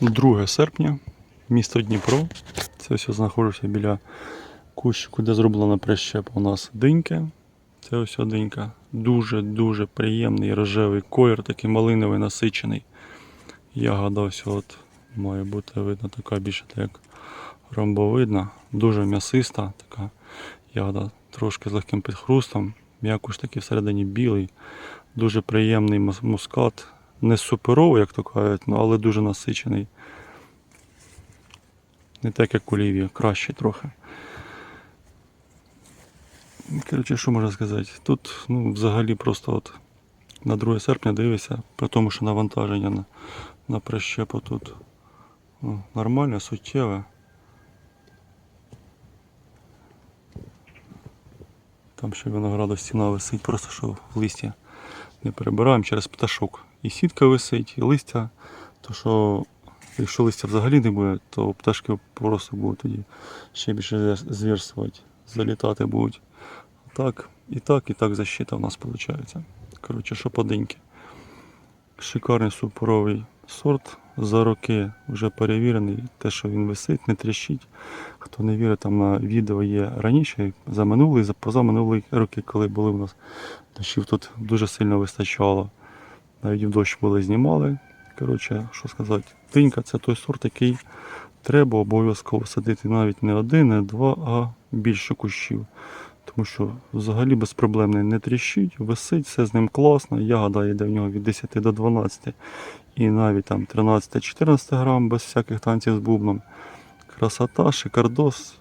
2 серпня, місто Дніпро. Це я знаходжуся біля кущику, де зроблена прищепа у нас диньки. Це ось динька. Дуже-дуже приємний рожевий колір, такий малиновий насичений. Ягода ось от має бути видно така більше так як ромбовидна, дуже м'ясиста така ягода, трошки з легким підхрустом. М'якуш такий всередині білий, дуже приємний мускат. Не суперовий, як то кажуть, ну, але дуже насичений. Не так, як олів'я, краще трохи. Коротше, що можна сказати? Тут ну, взагалі просто от на 2 серпня дивишся, при тому, що навантаження на, на прищепу тут ну, нормальне, суттєве. Там ще винограду стіна висить, просто що в листі не перебираємо через пташок. І сітка висить, і листя. То що якщо листя взагалі не буде, то пташки просто будуть тоді ще більше звір- звірствувати, залітати будуть. Так, і так, і так защита в нас виходить. Коротше, що подиньки. Шикарний суперовий сорт. За роки вже перевірений. Те, що він висить, не тріщить. Хто не вірить, там на відео є раніше, за минулий, за позаминулі роки, коли були в нас дощів тут дуже сильно вистачало. Навіть в дощ були знімали. Коротше, що сказати, тинька це той сорт, який треба обов'язково садити навіть не один, не два, а більше кущів. Тому що взагалі безпроблемний не тріщить, висить, все з ним класно. Ягода йде в нього від 10 до 12 і навіть там 13-14 грам без всяких танців з бубном. Красота, шикардос.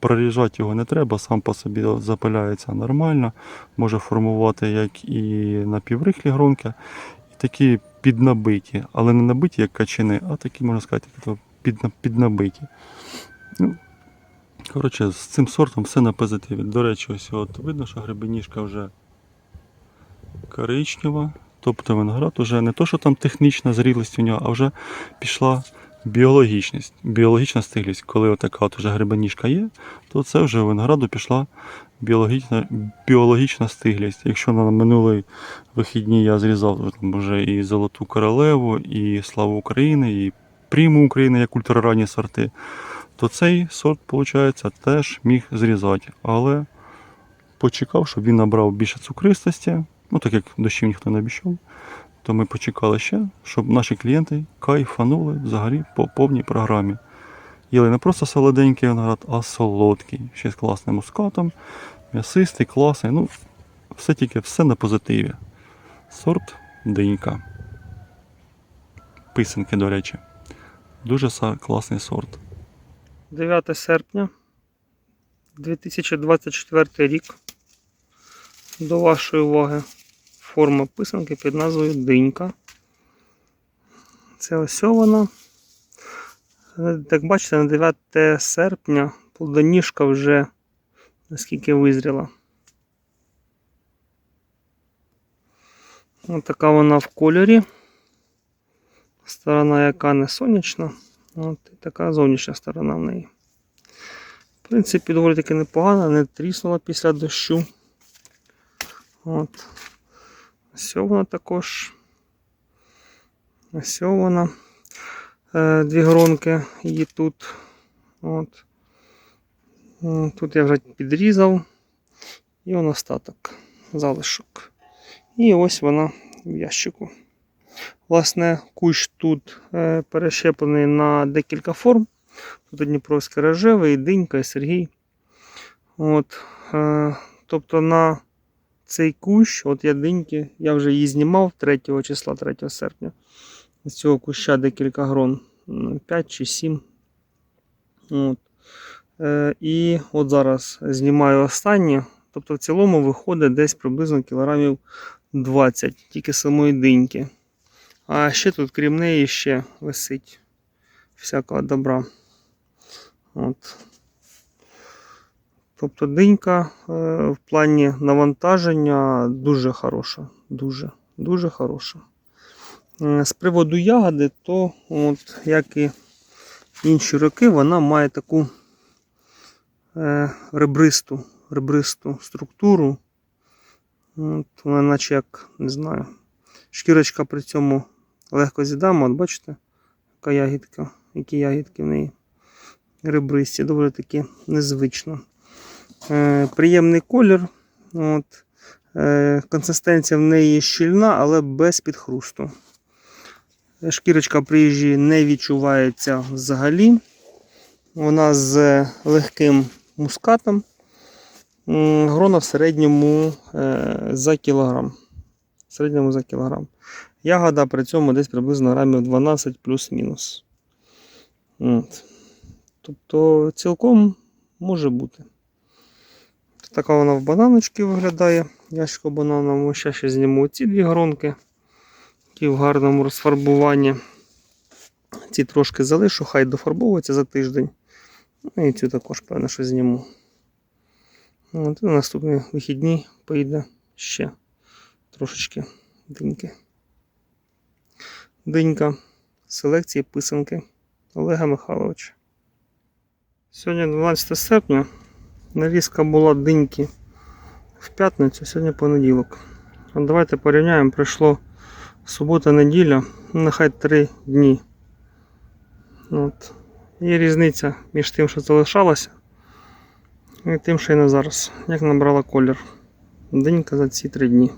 Проріжати його не треба, сам по собі запиляється нормально. Може формувати як і напіврихлі гронки, і такі піднабиті, але не набиті, як качани, а такі, можна сказати, як підна- піднабиті. Ну, коротше, з цим сортом все на позитиві. До речі, ось от видно, що гребеніжка вже коричнева. Тобто виноград уже не то, що там технічна зрілість у нього, а вже пішла біологічність, біологічна стиглість. Коли отака от вже гребеніжка є, то це вже винограду пішла біологічна, біологічна стиглість. Якщо на минулий вихідні я зрізав там вже і Золоту королеву, і Славу України, і Приму України як ультраранні сорти, то цей сорт, виходить, теж міг зрізати. Але почекав, щоб він набрав більше цукристості. Ну, так як дощів ніхто не обіцяв, то ми почекали ще, щоб наші клієнти кайфанули взагалі по повній програмі. Їли не просто солоденький виноград, а солодкий. Ще з класним мускатом, м'ясистий, класний. Ну, все тільки все на позитиві. Сорт динька. Писанки, до речі. Дуже класний сорт. 9 серпня 2024 рік. До вашої уваги форма писанки під назвою Динька. Це ось вона. Як бачите, на 9 серпня плодоніжка вже наскільки визріла. Ось така вона в кольорі. Сторона яка не сонячна. От і така зовнішня сторона в неї. В принципі, доволі таки непогана, не тріснула після дощу. От. Ось вона також. Ось вона. Е, Дві гронки її тут. От. Тут я вже підрізав. І он остаток, залишок. І ось вона в ящику. Власне, кущ тут е, перещеплений на декілька форм. Тут Дніпровський рожевий, Динька і Сергій. От, е, тобто на цей кущ, от я диньки, я вже її знімав 3 числа, 3 серпня. З цього куща декілька грон, 5 чи 7. От. Е, і от зараз знімаю останнє. Тобто в цілому виходить десь приблизно кілограмів 20, тільки самої диньки. А ще тут, крім неї, ще висить всякого добра. От. Тобто динька е, в плані навантаження дуже хороша. Дуже, дуже хороша. Е, З приводу ягоди, то, от, як і інші роки, вона має таку е, ребристу, ребристу структуру. От, вона наче як, не знаю, шкірочка при цьому легко з'їдама, от бачите, яка ягідка, які ягідки в неї. Ребристі, доволі таки незвично. Е, приємний колір. От. Е, консистенція в неї щільна, але без підхрусту. Шкірочка при їжі не відчувається взагалі. Вона з легким мускатом. Грона в середньому е, за кілограм. В середньому за кілограм. Ягода при цьому десь приблизно грамів 12 плюс-мінус. Тобто цілком може бути. Така вона в бананочці виглядає. Ящико банановому. Ще ще зніму ці дві гронки, які в гарному розфарбуванні. Ці трошки залишу, хай дофарбовується за тиждень. Ну і цю також, певно, що зніму. От, і на наступні вихідні поїде ще трошечки диньки. Динька селекції писанки Олега Михайловича. Сьогодні 12 серпня. Нарізка була диньки в п'ятницю, сьогодні понеділок. От давайте порівняємо, пройшло субота-неділя, нехай 3 дні. От. Є різниця між тим, що залишалося, і тим, що і на зараз. Як набрала колір. Денька за ці 3 дні.